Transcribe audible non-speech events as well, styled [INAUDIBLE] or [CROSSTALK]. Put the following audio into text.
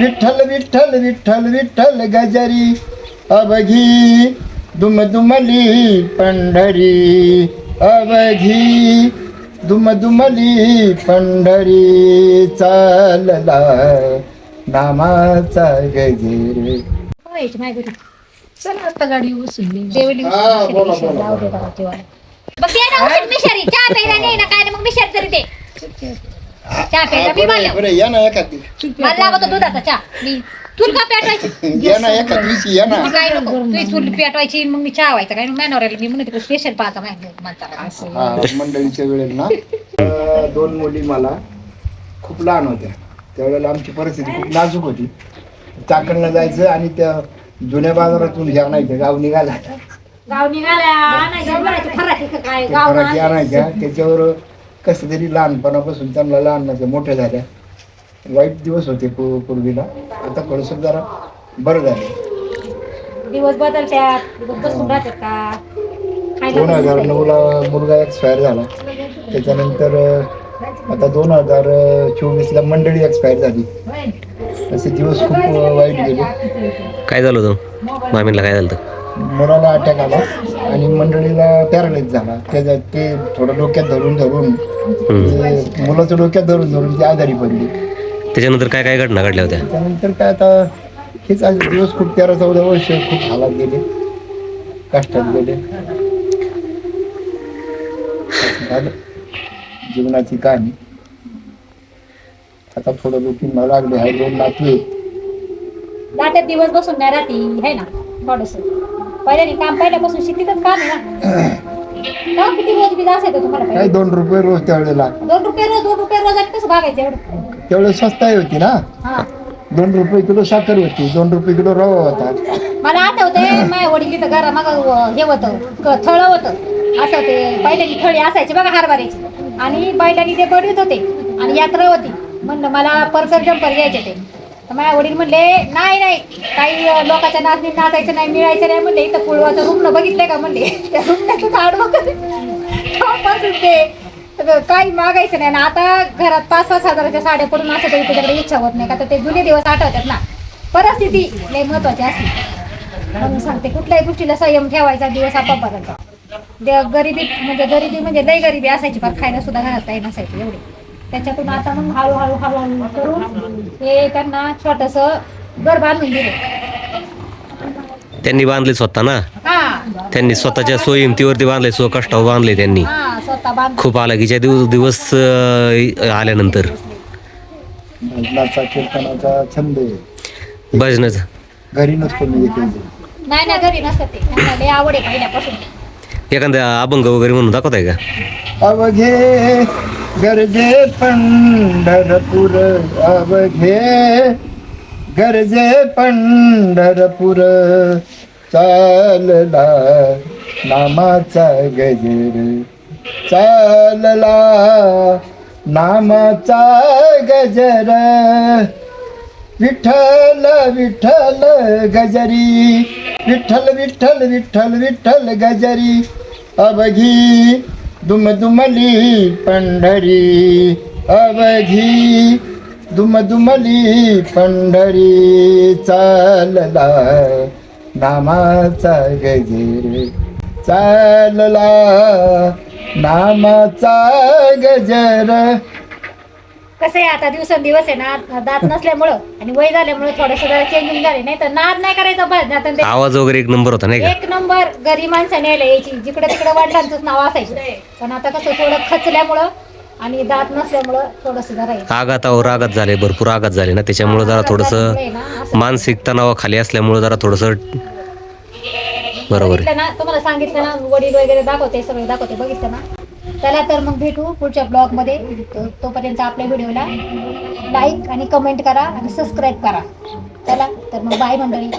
विठ्ठल विठ्ठल विठ्ठल विठ्ठल गजरी अवघी दुम दुमली पंढरी अवघी दुम दुमली पंढरी चालला नामाचा गजर. घरी चला आता गाडी उचलली जेवली हा, बोला, बोला. मग ना मिशारी चहा प्यायला नाही ना काय मग मिशार तरी ते चहा प्यायला मी म्हणलं बरं या ना एखादी. मला लागत होता दुधाचा चहा. मी चूल का पेटवायची? [LAUGHS] या ना एखाद दिवशी या ना. काय नको. तुझी चूल पेटवायची मग मी चहा व्हायचा. काय मी म्हणते स्पेशल हा, मंडळीच्या वेळेला ना अं, दोन मुली मला खूप लहान होत्या. त्यावेळेला आमची परिस्थिती खूप नाजूक होती. चाकणला जायचं आणि त्या जुन्या बाजारातून ह्या आणायच्या गाव निघाला गाव निघाल्या का? काय? गाव आणायच्या. त्याच्यावर कसं तरी लहानपणापासून त्यांना लहान मोठ्या झाल्या. वाईट दिवस होते पू- पूर्वीला. आता थोडंसं जरा. बरं झालं. दिवस बदलत्यात दिवस बसून राहतात का? खायला दोन हजार नसायचं. नऊला मुलगा एक्सपायर झाला. त्याच्यानंतर अं, आता दोन हजार चोवीसला मंडळी एक्सपायर झाली. असे दिवस खूप अं, वाईट गेले. काय झालं होतं? मामीला काय झालं होतं? मुलाला अटॅक आला आणि मंडळीला पॅरालाइज झाला. त्याच्या ते थोडं डोक्यात धरून धरून ते मुलाचं डोक्यात धरून धरून ती आजारी पडली. त्याच्यानंतर काय काय घटना घडल्या होत्या? त्यानंतर काय आता हेच आज दिवस खूप तेरा चौदा वर्ष खूप हालात गेले. कष्टात गेले. झालं. जीवनाची कहाणी. आता थोडं रुटीन लागले. आहे दोन नातू आहेत. दिवस बसून नाही राहती है ना? थोडस. पहिल्याने काम पहिल्यापासून शिकतीतच काम आहे ना? किती रोज बी असायचं तुम्हाला? दोन रुपये रोज त्यावेळेला. दोन रुपये रोज दोन रुपये रोजाने कसं भागायचं एवढं? त्यावेळेस स्वस्ताही होती ना? हा. दोन रुपये किलो साखर होती दोन रुपये किलो रवा होता. मला आठवतंय माझ्या वडील तिथं घरा मग हे होतं क- थळ होतं. असं ते पहिल्यानी थळी असायची बघा हरभऱ्याची. आणि बैलांनी ते बडवीत होते आणि यात्रा होती. म्हणलं मला परकर जंपर घ्यायचे ते. तर माझ्या वडील म्हणले नाही नाही काही अं, लोकांच्या नाचणीत नाचायचं नाही मिळायचं नाही. म्हणले इथं पुळवाचं रुग्ण बघितलंय का? म्हणले त्या रुग्णाचं आडवं तेव्हापासून ते काही मागायचं नाही. ना आता घरात पाच पाच हजाराच्या साड्या पडून असं तरी त्याच्याकडे इच्छा होत नाही. का तर ते जुने दिवस आठवतात ना. परिस्थिती लय महत्वाची असते. म्हणून सांगते कुठल्याही गोष्टीला संयम ठेवायचा दिवस आपापसाचा दे गरिबी म्हणजे गरिबी म्हणजे लय गरिबी असायची. पण खायला सुद्धा घरात काही नसायची एवढी. त्याच्यातून आता मग हळूहळू हळूहळू करून हे त्यांना छोटस घर बांधून दिले. त्यांनी बांधले स्वतः ना? त्यांनी स्वतःच्या सोयीमतीवरती बांधले स्व कष्टावर बांधले त्यांनी. हा स्वतः बांध खूप आलागीच्या दिवस दिवस आल्यानंतर. भजनाचा कीर्तनाचा छंद आहे. भजनाचं. घरी नसतो मी नाही ना घरी नसतात आवड आहे पहिल्यापासून. एखाद्या अभंग वगैरे म्हणून दाखवताय का? अवघे गरजे पंढरपूर अवघे गरजे पंढरपूर. चालला नामाचा गजर. चालला नामाचा गजर. विठ्ठल विठ्ठल गजरी. विठ्ठल विठ्ठल विठ्ठल विठ्ठल गजरी. अवघी दुम दुमली पंढरी. अवघी दुम दुमली पंढरी. चालला नामाचा गजर चालला. नामाचा गजर. कसं आहे आता दिवसेंदिवस आहे ना दात नसल्यामुळं आणि वय झाल्यामुळे थोडंसं जरा चेंजिंग झाले नाही तर नाद नाही करायचं भजनात आणि ते आवाज वगैरे एक नंबर होता नाही का? एक नंबर गरीब माणसाने यायला यायची. जिकडे तिकडे वडिलांचंच नाव असायचं. पण आता कसं थोडं खचल्यामुळं आणि दात नसल्यामुळं थोडस जरा हे. आघात झाले भरपूर आघात झाले ना त्याच्यामुळे जरा थोडंसं मानसिक तणावाखाली असल्यामुळे जरा थोडंसं बरोबर आहे. बघितलं ना तुम्हाला सांगितलं ना वडील वगैरे दाखवते सगळे दाखवते बघितलं ना. चला तर मग भेटू पुढच्या ब्लॉगमध्ये तो- तोपर्यंत आपल्या व्हिडिओला लाईक आणि कमेंट करा आणि सबस्क्राईब करा. चला तर मग बाय मंडळी.